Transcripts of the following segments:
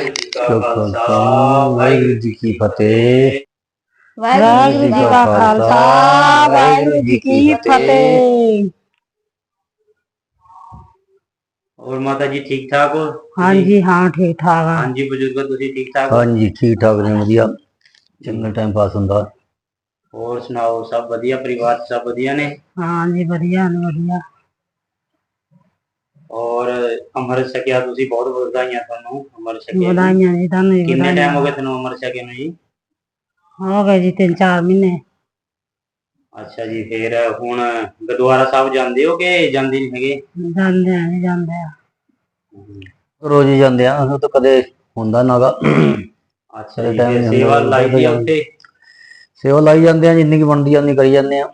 ਵਾਹਿਗੁਰੂ ਜੀ ਕਾ ਜੋ ਖਾਲਸਾ ਖਾਲਸਾ ਵਾਹਿਗੁਰੂ ਜੀ ਕੀ ਫਤਿਹ ਵਾਹਿਗੁਰੂ ਜੀ ਕਾ ਖਾਲਸਾ ਵਾਹਿਗੁਰੂ ਜੀ ਕੀ ਫਤਿਹ ਹੋਰ ਮਾਤਾ ਜੀ ਠੀਕ ਠਾਕ ਹੋ ਹਾਂਜੀ ਹਾਂ ਠੀਕ ਠਾਕ ਆ ਹਾਂਜੀ ਬਜ਼ੁਰਗੋ ਤੁਸੀਂ ਠੀਕ ਠਾਕ ਹੋ ਹਾਂਜੀ ਠੀਕ ਠਾਕ ਨੇ ਵਧੀਆ ਚੰਗਾ ਟਾਈਮ ਪਾਸ ਹੁੰਦਾ ਹੋਰ ਸੁਣਾਓ ਸਭ ਵਧੀਆ ਪਰਿਵਾਰ 'ਚ ਸਭ ਵਧੀਆ ਨੇ ਹਾਂਜੀ ਵਧੀਆ ਨੇ ਵਧੀਆ ਔਰ ਅਮਰ ਛਕਿਆ ਤੁਸੀਂ ਬਹੁਤ ਬਹੁਤ ਵਧਾਈਆਂ ਤੁਹਾਨੂੰ ਅਮਰ ਛਕਿਆ ਨੂੰ। ਵਧਾਈਆਂ ਜੀ ਤੁਹਾਨੂੰ ਵੀ ਕਿੰਨੇ ਟਾਈਮ ਹੋ ਗਏ ਤੁਹਾਨੂੰ ਅਮਰ ਛਕੇ ਨੂੰ ਜੀ? ਹੋ ਗਏ ਜੀ ਤਿੰਨ ਚਾਰ ਮਹੀਨੇ। ਅੱਛਾ ਜੀ ਫੇਰ ਹੁਣ ਗੁਰਦੁਆਰਾ ਸਾਹਿਬ ਜਾਂਦੇ ਹੋ ਕਿ ਜਾਂਦੇ ਨਹੀਂ ਹੈਗੇ? ਜਾਂਦੇ ਆ ਜੀ ਜਾਂਦੇ ਆ। ਰੋਜ਼ ਹੀ ਜਾਂਦੇ ਆ ਉਹ ਤਾਂ ਕਦੇ ਹੁੰਦਾ ਨਾਗਾ। ਅੱਛਾ ਜੀ ਫਿਰ ਸੇਵਾ ਲਾਈ ਦੀ ਆ ਉੱਥੇ? ਸੇਵਾ ਲਾਈ ਜਾਂਦੇ ਆ ਜਿੰਨੀ ਕੀ ਬਣਦੀ ਆ ਉਨੀ ਕਰੀ ਜਾਂਦੇ ਆ।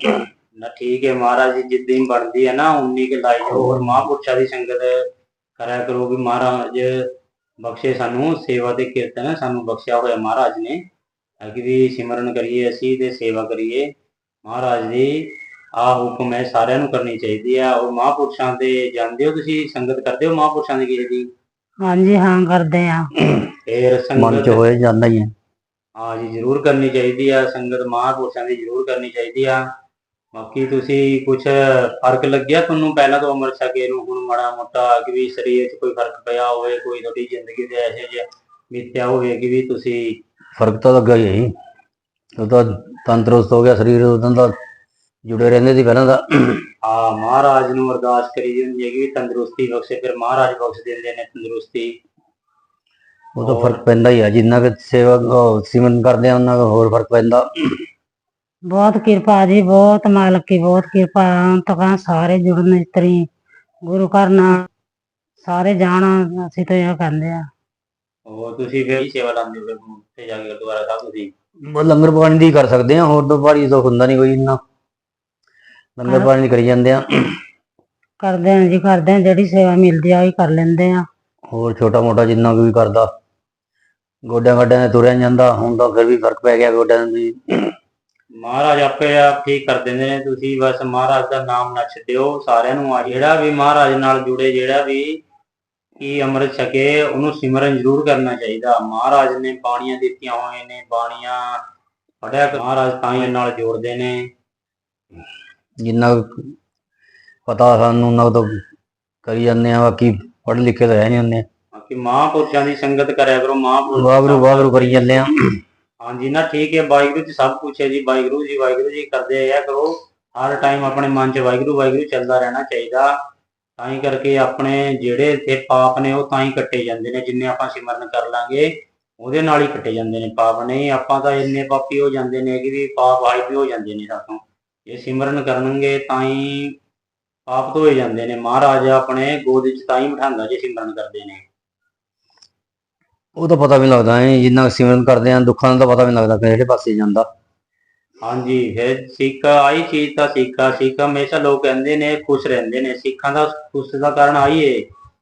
ਨਾ ਠੀਕ ਹੈ ਮਹਾਰਾਜ ਜੀ ਜਿੱਦਾਂ ਹੀ ਬਣਦੀ ਹੈ ਨਾ ਉਨੀ ਕੁ ਲਾਈ ਜਾਓ। ਔਰ ਮਹਾਂਪੁਰਸ਼ਾਂ ਦੀ ਸੰਗਤ ਕਰਿਆ ਕਰੋ ਵੀ ਮਹਾਰਾਜ ਬਖਸ਼ੇ ਸਾਨੂੰ ਸੇਵਾ ਤੇ ਕੀਰਤਨ ਸਾਨੂੰ ਬਖਸ਼ਿਆ ਹੋਇਆ ਮਹਾਰਾਜ ਨੇ। ਤਾਂ ਕਿ ਵੀ ਸਿਮਰਨ ਕਰੀਏ ਅਸੀਂ ਤੇ ਸੇਵਾ ਕਰੀਏ। ਮਹਾਰਾਜ ਦੀ ਆ ਹੁਕਮ ਹੈ ਸਾਰਿਆਂ ਨੂੰ ਕਰਨੀ ਚਾਹੀਦੀ ਆ ਔਰ ਮਹਾਂਪੁਰਸ਼ਾਂ ਦੇ ਜਾਣਦੇ ਹੋ ਤੁਸੀਂ ਸੰਗਤ ਕਰਦੇ ਹੋ ਮਹਾਂਪੁਰਸ਼ਾਂ ਦੀ ਕਿਸੇ ਦੀ ਹਾਂਜੀ ਹਾਂ ਕਰਦੇ ਆ ਫੇਰ ਮਨ ਚ ਸੰਗਤ ਹੋਏ ਜਾਂਦਾ ਹੀ ਹੈ। ਹਾਂ ਜੀ ਜ਼ਰੂਰ ਕਰਨੀ ਚਾਹੀਦੀ ਆ। ਸੰਗਤ ਮਹਾਂਪੁਰਸ਼ਾਂ ਦੀ ਜ਼ਰੂਰ ਕਰਨੀ ਚਾਹੀਦੀ ਆ। ਬਾਕੀ ਤੁਸੀਂ ਕੁਝ ਫ਼ਰਕ ਲੱਗਿਆ ਤੁਹਾਨੂੰ? ਪਹਿਲਾਂ ਤੋਂ ਅਮਰ ਛਕੇ ਨੂੰ ਹੁਣ ਮਾੜਾ ਮੋਟਾ ਕਿ ਵੀ ਸਰੀਰ 'ਚ ਕੋਈ ਫ਼ਰਕ ਪਿਆ ਹੋਵੇ ਕੋਈ ਤੁਹਾਡੀ ਜ਼ਿੰਦਗੀ ਦੇ ਐਸੇ ਜਿਹਾ ਬੀਤਿਆ ਹੋਵੇ ਕਿ ਵੀ ਤੁਸੀਂ ਫ਼ਰਕ ਤਾਂ ਲੱਗਾ ਹੀ ਹੈ ਜੀ। ਉਹ ਤਾਂ ਤੰਦਰੁਸਤ ਹੋ ਗਿਆ ਸਰੀਰ ਉਦੋਂ ਦਾ ਜੁੜੇ ਰਹਿੰਦੇ ਸੀ ਪਹਿਲਾਂ ਦਾ ਆ ਮਹਾਰਾਜ ਨੂੰ ਅਰਦਾਸ ਕਰੀ ਦੀ ਹੁੰਦੀ ਹੈ ਕਿ ਵੀ ਤੰਦਰੁਸਤੀ ਬਖਸ਼ੇ ਫਿਰ ਮਹਾਰਾਜ ਬਖਸ਼ ਦਿੰਦੇ ਨੇ ਤੰਦਰੁਸਤੀ। ਉਹ ਤਾਂ ਫ਼ਰਕ ਪੈਂਦਾ ਹੀ ਆ ਜਿੰਨਾ ਕਿ ਸੇਵਾ ਉਹ ਸਿਮਰਨ ਕਰਦੇ ਆ ਉਹਨਾਂ ਦਾ ਹੋਰ ਫ਼ਰਕ ਪੈਂਦਾ। ਬਹੁਤ ਕਿਰਪਾ ਜੀ ਬਹੁਤ ਮਾਲਕ ਕੀ ਬਹੁਤ ਕਿਰਪਾ। ਤਕਾਂ ਸਾਰੇ ਜੁੜਨ ਇਤਰੀ ਗੁਰੂ ਘਰ ਨਾਲ ਸਾਰੇ ਜਾਣ ਅਸੀਂ ਤਾਂ ਇਹ ਕਹਿੰਦੇ ਆ। ਉਹ ਤੁਸੀਂ ਫਿਰ ਕੀ ਸੇਵਾ ਲਾਉਂਦੇ ਹੋ ਫਿਰ ਉੱਥੇ ਜਾ ਕੇ ਗੁਰਦੁਆਰਾ ਸਾਹਿਬ ਤੁਸੀਂ? ਉਹ ਲੰਗਰ ਪਾਣੀ ਦੀ ਕਰ ਸਕਦੇ ਆ ਹੋਰ ਤੋਂ ਭਾਰੀ ਤਾਂ ਹੁੰਦਾ ਨਹੀਂ ਕੋਈ ਇੰਨਾ। ਲੰਗਰ ਪਾਣੀ ਦੀ ਕਰੀ ਜਾਂਦੇ ਆ। ਕਰਦੇ ਆ ਜੀ ਕਰਦੇ ਆ ਜਿਹੜੀ ਸੇਵਾ ਮਿਲਦੀ ਆ ਉਹ ਹੀ ਕਰ ਲੈਂਦੇ ਆ। ਹੋਰ ਛੋਟਾ ਮੋਟਾ ਜਿੰਨਾ ਕੋਈ ਕਰਦਾ। ਗੋਡਿਆਂ ਗੱਡਿਆਂ ਦੇ ਤੁਰਿਆ ਜਾਂਦਾ ਹੁਣ ਤਾਂ ਫਿਰ ਵੀ ਫ਼ਰਕ ਪੈ ਗਿਆ ਗੋਡਿਆਂ ਦੀ ਮਹਾਰਾਜ ਆਪੇ ਆਪ ਠੀਕ ਕਰ ਦਿੰਦੇ ਨੇ। ਤੁਸੀਂ ਬਸ ਮਹਾਰਾਜ ਦਾ ਨਾਮ ਨਾ ਛੱਡਿਓ। ਸਾਰਿਆਂ ਨੂੰ ਆ ਜਿਹੜਾ ਵੀ ਮਹਾਰਾਜ ਨਾਲ ਜੁੜੇ ਜਿਹੜਾ ਵੀ ਕੀ ਅੰਮ੍ਰਿਤ ਛਕੇ ਉਹਨੂੰ ਸਿਮਰਨ ਜ਼ਰੂਰ ਕਰਨਾ ਚਾਹੀਦਾ। ਮਹਾਰਾਜ ਨੇ ਬਾਣੀਆਂ ਦਿੱਤੀਆਂ ਹੋਏ ਨੇ ਬਾਣੀਆਂ ਪੜਿਆ ਮਹਾਰਾਜ ਤਾਂ ਹੀ ਨਾਲ ਜੋੜਦੇ ਨੇ। ਜਿੰਨਾ ਪਤਾ ਸਾਨੂੰ ਉਹਨਾਂ ਤੋਂ ਕਰੀ ਜਾਂਦੇ ਆ ਬਾਕੀ ਪੜ੍ਹ ਲਿਖੇ ਤਾਂ ਹੈ ਨਹੀਂ ਹੁੰਦੇ। ਬਾਕੀ ਮਹਾਂਪੁਰਸ਼ਾਂ ਦੀ ਸੰਗਤ ਕਰਿਆ ਕਰੋ ਮਹਾਂਪੁਰਸ਼ ਵਾਗਰੂ ਵਾਗਰੂ ਕਰੀ ਜਾਂਦੇ ਆ ਹਾਂਜੀ, ਨਾ ਠੀਕ ਹੈ, ਵਾਹਿਗੁਰੂ ਜੀ ਸਭ ਕੁਛ ਹੈ ਜੀ, ਵਾਹਿਗੁਰੂ ਜੀ ਵਾਹਿਗੁਰੂ ਜੀ ਕਰਦੇ ਆਇਆ ਕਰੋ। ਹਰ ਟਾਈਮ ਆਪਣੇ ਮਨ 'ਚ ਵਾਹਿਗੁਰੂ ਵਾਹਿਗੁਰੂ ਚੱਲਦਾ ਰਹਿਣਾ ਚਾਹੀਦਾ। ਤਾਂ ਹੀ ਕਰਕੇ ਆਪਣੇ ਜਿਹੜੇ ਇੱਥੇ ਪਾਪ ਨੇ, ਉਹ ਤਾਂ ਹੀ ਕੱਟੇ ਜਾਂਦੇ ਨੇ, ਜਿੰਨੇ ਆਪਾਂ ਸਿਮਰਨ ਕਰ ਲਾਂਗੇ, ਉਹਦੇ ਨਾਲ ਹੀ ਕੱਟੇ ਜਾਂਦੇ ਨੇ ਪਾਪ। ਨਹੀਂ, ਆਪਾਂ ਤਾਂ ਇੰਨੇ ਪਾਪੀ ਹੋ ਜਾਂਦੇ ਨੇ ਕਿ ਵੀ ਪਾਪ ਹਾਈ ਵੀ ਹੋ ਜਾਂਦੇ ਨੇ ਸਾਥੋਂ ਇਹ ਸਿਮਰਨ ਕਰਨਗੇ, ਤਾਂ ਹੀ ਪਾਪ ਧੋਏ ਜਾਂਦੇ ਨੇ। ਮਹਾਰਾਜ ਆਪਣੇ ਗੋਦ 'ਚ ਤਾਂ ਹੀ ਬਿਠਾਉਂਦਾ ਜੇ ਸਿਮਰਨ ਕਰਦੇ ਨੇ। ਉਹ ਤਾਂ ਪਤਾ ਵੀ ਨੀ ਲੱਗਦਾ ਐ, ਜਿੰਨਾ ਸਿਮਰਨ ਕਰਦੇ ਆ, ਦੁੱਖਾਂ ਦਾ ਤਾਂ ਪਤਾ ਵੀ ਨੀ ਲੱਗਦਾ ਕਿਹੜੇ ਪਾਸੇ ਜਾਂਦਾ। ਹਾਂਜੀ, ਫਿਰ ਸਿੱਖ ਆਈ ਚੀਜ਼ ਤਾਂ ਸਿੱਖਾ ਸਿੱਖ ਹਮੇਸ਼ਾ ਲੋਕ ਕਹਿੰਦੇ ਨੇ, ਖੁਸ਼ ਰਹਿੰਦੇ ਨੇ। ਸਿੱਖਾਂ ਦਾ ਖੁਸ਼ ਦਾ ਕਾਰਨ ਆਈ ਏ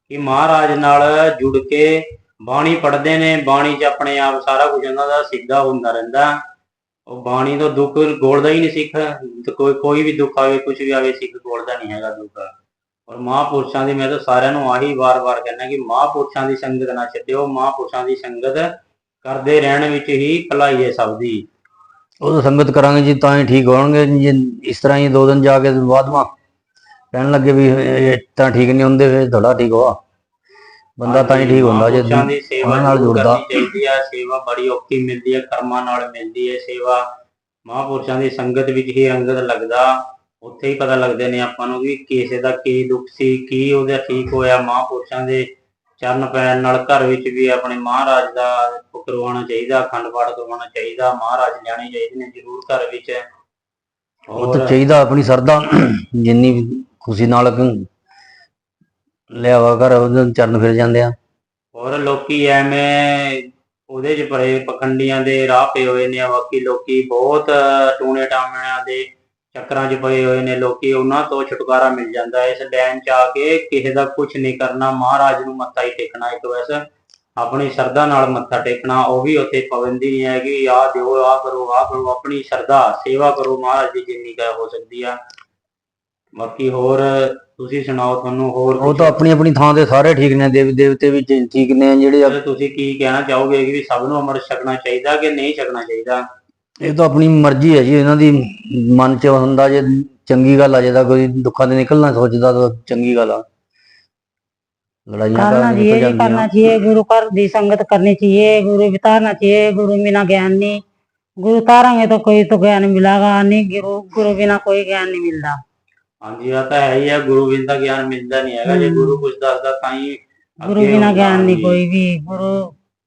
ਕਿ ਮਹਾਰਾਜ ਨਾਲ ਜੁੜ ਕੇ ਬਾਣੀ ਪੜ੍ਹਦੇ ਨੇ, ਬਾਣੀ 'ਚ ਆਪਣੇ ਆਪ ਸਾਰਾ ਕੁਝ ਉਹਨਾਂ ਦਾ ਸਿੱਧਾ ਹੁੰਦਾ ਰਹਿੰਦਾ। ਉਹ ਬਾਣੀ ਤੋਂ ਦੁੱਖ ਗੋਲਦਾ ਹੀ ਨਹੀਂ ਸਿੱਖ ਕੋਈ ਕੋਈ ਵੀ ਦੁੱਖ ਆਵੇ ਕੁਝ ਵੀ ਆਵੇ, ਸਿੱਖ ਗੋਲਦਾ ਨਹੀਂ ਹੈਗਾ ਦੁੱਖ। ਔਰ ਮਹਾਂਪੁਰਸ਼ਾਂ ਦੀ ਮੈਂ ਤਾਂ ਸਾਰਿਆਂ ਨੂੰ ਆਹੀ ਵਾਰ-ਵਾਰ ਕਹਿੰਦਾ ਕਿ ਮਹਾਂਪੁਰਸ਼ਾਂ ਦੀ ਸੰਗਤ ਨਾ ਛੱਡਿਓ, ਮਹਾਂਪੁਰਸ਼ਾਂ ਦੀ ਸੰਗਤ ਕਰਦੇ ਰਹਿਣ ਵਿੱਚ ਹੀ ਭਲਾਈ ਹੈ ਸਭ ਦੀ। ਉਹ ਸੰਗਤ ਕਰਾਂਗੇ ਜੀ, ਤਾਂ ਹੀ ਠੀਕ ਹੋਣਗੇ। ਜੇ ਇਸ ਤਰ੍ਹਾਂ ਹੀ ਦੋ ਦਿਨ ਜਾ ਕੇ ਬਾਅਦ ਕਹਿਣ ਲੱਗੇ ਵੀ ਇਹ ਇਸ ਠੀਕ ਨਹੀਂ ਹੁੰਦੇ, ਫਿਰ ਥੋੜਾ ਠੀਕ ਹੋਆ। ਬੰਦਾ ਤਾਂ ਹੀ ਠੀਕ ਹੁੰਦਾ ਜੇ ਸੇਵਾ ਉਹਨਾਂ ਨਾਲ ਜੁੜਦਾ। ਚਾਹੀਦੀ ਆ, ਸੇਵਾ ਬੜੀ ਔਖੀ ਮਿਲਦੀ ਹੈ ਕਰਮਾਂ ਨਾਲ ਮਿਲਦੀ ਹੈ ਸੇਵਾ। ਮਹਾਂਪੁਰਸ਼ਾਂ ਦੀ ਸੰਗਤ ਵਿੱਚ ਹੀ ਅੰਗਦ ਲੱਗਦਾ। ਉੱਥੇ ਹੀ ਪਤਾ ਲੱਗਦੇ ਨੇ ਆਪਾਂ ਨੂੰ ਵੀ ਕਿਸੇ ਦਾ ਕੀ ਦੁੱਖ ਸੀ ਕੀ ਉਹਦਾ ਠੀਕ ਹੋਇਆ ਮਹਾਂਪੁਰਸ਼ਾਂ ਦੇ ਚਰਨ ਪੈਣ ਨਾਲ ਘਰ ਵਿੱਚ ਵੀ ਆਪਣੇ ਮਹਾਰਾਜ ਦਾ ਕਰਵਾਉਣਾ ਚਾਹੀਦਾ ਅਖੰਡ ਪਾਠ ਕਰਵਾਉਣਾ ਚਾਹੀਦਾ ਮਹਾਰਾਜ ਲਿਆਣੇ ਚਾਹੀਦੇ ਨੇ ਜ਼ਰੂਰ ਘਰ ਵਿੱਚ। ਉਹ ਤਾਂ ਚਾਹੀਦਾ ਆਪਣੀ ਸਰਦਾ ਜਿੰਨੀ ਵੀ ਖੁਸ਼ੀ ਨਾਲ ਲਿਆਵਾ ਕਰ ਉਹਦੇ ਚਰਨ ਫਿਰ ਜਾਂਦੇ ਆ। ਔਰ ਲੋਕੀ ਐਵੇਂ ਉਹਦੇ ਚ ਪਰੇ ਪਖੰਡੀਆਂ ਦੇ ਰਾਹ ਪਏ ਹੋਏ ਨੇ ਬਾਕੀ ਲੋਕੀ ਬਹੁਤ ਟੂਣੇ ਟਾਮਿਆਂ ਦੇ ਚੱਕਰਾਂ 'ਚ ਪਏ ਹੋਏ ਨੇ ਲੋਕੀ ਉਹਨਾਂ ਤੋਂ ਛੁਟਕਾਰਾ ਮਿਲ ਜਾਂਦਾ ਹੈ। ਇਸ ਲਾਈਨ 'ਚ ਆ ਕੇ ਕਿਸੇ ਦਾ ਕੁਝ ਨਹੀਂ ਕਰਨਾ ਮਹਾਰਾਜ ਨੂੰ ਮੱਥਾ ਹੀ ਟੇਕਣਾ ਇੱਕ ਵੈਸੇ। ਆਪਣੀ ਸ਼ਰਧਾ ਨਾਲ ਮੱਥਾ ਟੇਕਣਾ ਉਹ ਵੀ ਉੱਥੇ ਪਾਬੰਦੀ ਨਹੀਂ ਹੈਗੀ। ਆਹ ਦਿਓ ਆਹ ਕਰੋ ਆਹ ਕਰੋ ਆਪਣੀ ਸ਼ਰਧਾ ਸੇਵਾ ਕਰੋ ਮਹਾਰਾਜ ਦੀ ਜਿੰਨੀ ਕੁ ਹੋ ਸਕਦੀ ਆ। ਬਾਕੀ ਹੋਰ ਤੁਸੀਂ ਸੁਣਾਓ ਤੁਹਾਨੂੰ ਹੋਰ ਉਹ ਤਾਂ ਆਪਣੀ ਆਪਣੀ ਥਾਂ ਤੇ ਸਾਰੇ ਠੀਕ ਨੇ ਦੇਵੀ ਦੇਵਤੇ ਵੀ ਠੀਕ ਨੇ ਜਿਹੜੇ ਆ- ਕੁਛ ਤੁਸੀਂ ਕੀ ਕਹਿਣਾ ਚਾਹੋਗੇ ਕਿ ਸਭ ਨੂੰ ਅੰਮ੍ਰਿਤ ਛਕਣਾ ਚਾਹੀਦਾ ਕਿ ਨਹੀਂ ਛਕਣਾ ਚਾਹੀਦਾ? ਇਹ ਤਾਂ ਆਪਣੀ ਮਰਜ਼ੀ ਹੈ ਜੀ ਇਹਨਾਂ ਦੀ ਮਨ ਚ ਹੁੰਦਾ ਜੇ ਚੰਗੀ ਗੱਲ ਆ ਜੇ ਤਾਂ ਕੋਈ ਦੁੱਖਾਂ ਦੇ ਨਿਕਲਣਾ ਸੋਚਦਾ ਤਾਂ ਚੰਗੀ ਗੱਲ ਆ ਲੜਾਈਆਂ करना ਤਾਂ चाहिए ਨਿਕਲ जी करना ਜਾਂਦੀਆਂ चाहिए गुरु कर दी संगत करनी चाहिए गुरु बितारना चाहिए गुरु बिना ज्ञान नहीं गुरु तारेंगे तो कोई तो ज्ञान मिलेगा नहीं गुरु गुरु बिना कोई ज्ञान नहीं मिलता ਹਾਂਜੀ ਆ ਤਾਂ ਹੈ ਹੀ ਆ ਗੁਰੂ ਬਿਨ ਦਾ ਗਿਆਨ ਮਿਲਦਾ ਨਹੀਂ ਹੈਗਾ ਜੇ ਹਮ। ਗੁਰੂ ਕੁਝ ਦੱਸਦਾ ਤਾਂ ਹੀ गुरु ਅੱਗੇ बिना ਹੁੰਦਾ। ज्ञान नहीं ਹਾਂਜੀ। कोई भी गुरु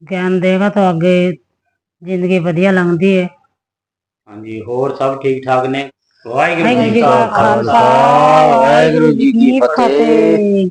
ज्ञान देगा तो आगे जिंदगी बढ़िया लगती है ਹਾਂਜੀ ਹੋਰ ਸਭ ਠੀਕ ਠਾਕ ਨੇ? ਵਾਹਿਗੁਰੂ ਜੀ ਕਾ ਖਾਲਸਾ ਵਾਹਿਗੁਰੂ ਜੀ ਕੀ ਫਤਿਹ।